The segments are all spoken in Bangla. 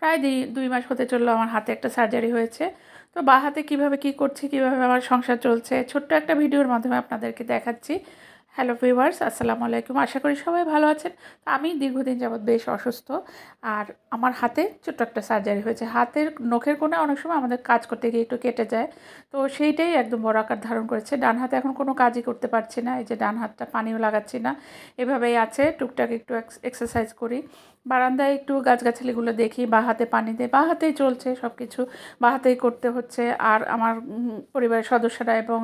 প্রায় দুই মাস হতে চলল আমার হাতে একটা সার্জারি হয়েছে। তো বা হাতে কীভাবে কী করছি, কীভাবে আমার সংসার চলছে, ছোট্ট একটা ভিডিওর মাধ্যমে আপনাদেরকে দেখাচ্ছি। হ্যালো ভিউয়ার্স আসসালামু আলাইকুম। আশা করি সবাই ভালো আছেন। আমি দীর্ঘদিন যাবৎ বেশ অসুস্থ। আর আমার হাতে ছোট্ট একটা সার্জারি হয়েছে। হাতের নখের কোণে অনেক সময় আমাদের কাজ করতে গিয়ে একটু কেটে যায়। তো সেইটাই একদম বড় আকার ধারণ করেছে। ডান হাতে এখন কোনো কাজই করতে পারছি না। এই যে ডান হাতটা পানিও লাগাচ্ছি না। এভাবেই আছে। টুকটাক একটু এক্সারসাইজ করি। বারান্দায় একটু গাছগাছালিগুলো দেখি। বা হাতে পানি দেয়, বা হাতেই চলছে সব কিছু বা হাতেই করতে হচ্ছে। আর আমার পরিবারের সদস্যরা এবং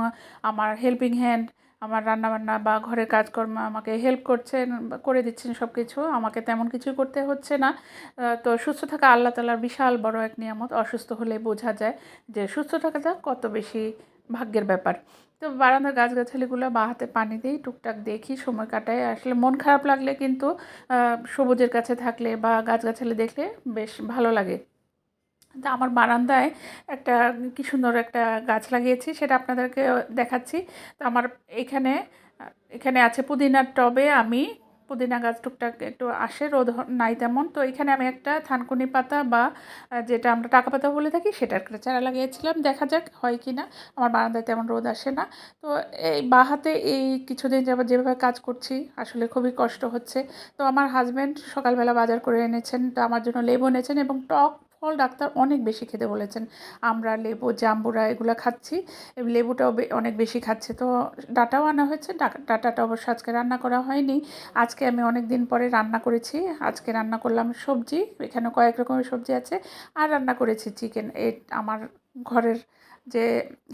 আমার হেল্পিং হ্যান্ড আমার রান্নাবান্না বা ঘরের কাজকর্ম আমাকে হেল্প করছেন, করে দিচ্ছেন সব কিছু আমাকে তেমন কিছু করতে হচ্ছে না। তো সুস্থ থাকা আল্লাহ তালার বিশাল বড় এক নিয়ামত, অসুস্থ হলে বোঝা যায় যে সুস্থ থাকাটা কত বেশি ভাগ্যের ব্যাপার। তো বারান্দার গাছগাছালিগুলো বা হাতে পানি দিই টুকটাক দেখি, সময় কাটাই। আসলে মন খারাপ লাগলে কিন্তু সবুজের কাছে থাকলে বা গাছগাছালি দেখলে বেশ ভালো লাগে। তা আমার বারান্দায় একটা কি সুন্দর একটা গাছ লাগিয়েছি, সেটা আপনাদেরকে দেখাচ্ছি। তো আমার এখানে এখানে আছে পুদিনার টবে আমি, পুদিনা গাছ টুকটাক একটু আসে, রোদ নাই তেমন। তো এখানে আমি একটা থানকুনি পাতা বা যেটা আমরা টাকা পাতা বলে থাকি সেটার একটা চারা লাগিয়েছিলাম। দেখা যাক হয় কি না আমার বারান্দায় তেমন রোদ আসে না। তো এই বা হাতে এই কিছুদিন যাবার যেভাবে কাজ করছি, আসলে খুবই কষ্ট হচ্ছে। তো আমার হাজব্যান্ড সকালবেলা বাজার করে এনেছেন, তো আমার জন্য লেবু এনেছেন এবং টক ফল ডাক্তার অনেক বেশি খেতে বলেছেন। আমরা লেবু, জাম্বুরা এগুলো খাচ্ছি। লেবুটাও অনেক বেশি খাচ্ছে। তো ডাটাও আনা হয়েছে। ডাটাটা অবশ্য আজকে রান্না করা হয়নি। আজকে আমি অনেক দিন পরে রান্না করেছি। আজকে রান্না করলাম সবজি। এখানে কয়েক রকমের সবজি আছে। আর রান্না করেছি চিকেন। এ আমার ঘরের যে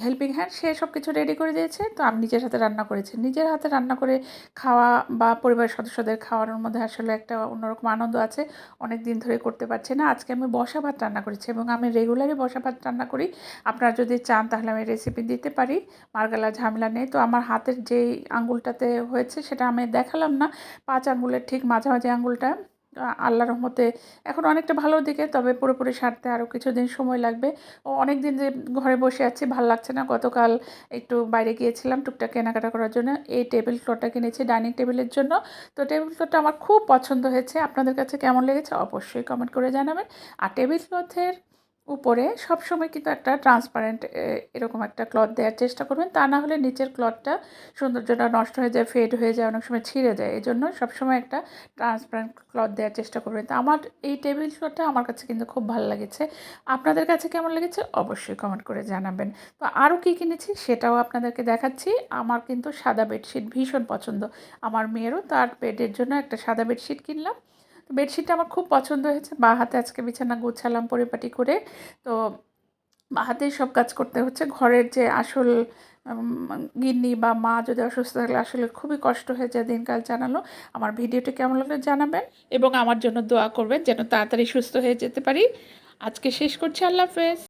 হেল্পিং হ্যান্ড সে সব কিছু রেডি করে দিয়েছে। তো আমি নিজের হাতে রান্না করেছি। নিজের হাতে রান্না করে খাওয়া বা পরিবারের সদস্যদের খাওয়ানোর মধ্যে আসলে একটা অন্যরকম আনন্দ আছে। অনেক দিন ধরে করতে পারছি না। আজকে আমি বসা ভাত রান্না করেছি এবং আমি রেগুলারই বসা ভাত রান্না করি। আপনারা যদি চান তাহলে আমি রেসিপি দিতে পারি। মার্গালা ঝামেলা নেই। তো আমার হাতের যেই আঙ্গুলটাতে হয়েছে সেটা আমি দেখালাম না। পাঁচ আঙ্গুলের ঠিক মাঝামাঝি আঙ্গুলটা আল্লাহ রহমতে এখন অনেকটা ভালো দিকে, তবে পুরোপুরি সারতে আরও কিছুদিন সময় লাগবে। ও অনেক দিন যে ঘরে বসে আছি, ভালো লাগছে না। গতকাল একটু বাইরে গিয়েছিলাম টুকটাক কেনাকাটা করার জন্য। এই টেবিল ক্লথটা কিনেছি ডাইনিং টেবিলের জন্য। তো টেবিল ক্লথটা আমার খুব পছন্দ হয়েছে। আপনাদের কাছে কেমন লেগেছে অবশ্যই কমেন্ট করে জানাবেন। আর টেবিল ক্লথের উপরে সবসময় কিন্তু একটা ট্রান্সপারেন্ট এরকম একটা ক্লথ দেওয়ার চেষ্টা করবেন। তা না হলে নিচের ক্লথটা সৌন্দর্যটা নষ্ট হয়ে যায় ফেড হয়ে যায়, অনেক সময় ছিঁড়ে যায়। এই জন্য সবসময় একটা ট্রান্সপারেন্ট ক্লথ দেওয়ার চেষ্টা করবেন। তো আমার এই টেবিল ক্লথটা আমার কাছে কিন্তু খুব ভালো লেগেছে। আপনাদের কাছে কেমন লেগেছে? অবশ্যই কমেন্ট করে জানাবেন। তো আরও কী কিনেছি সেটাও আপনাদেরকে দেখাচ্ছি। আমার কিন্তু সাদা বেডশিট ভীষণ পছন্দ। আমার মেয়েরও তার বেডের জন্য একটা সাদা বেডশিট কিনলাম। বেডশিটটা আমার খুব পছন্দ হয়েছে। বা হাতে আজকে বিছানা গুছালাম পরিপাটি করে। তো হাতেই সব কাজ করতে হচ্ছে। ঘরের যে আসল গিন্নি বা মা যদি অসুস্থ থাকলে আসলে খুবই কষ্ট হয়ে যায় দিনকাল জানালো। আমার ভিডিওটি কেমন লাগল জানাবেন। এবং আমার জন্য দোয়া করবেন যেন তাড়াতাড়ি সুস্থ হয়ে যেতে পারি। আজকে শেষ করছি। আল্লাহ হাফেজ।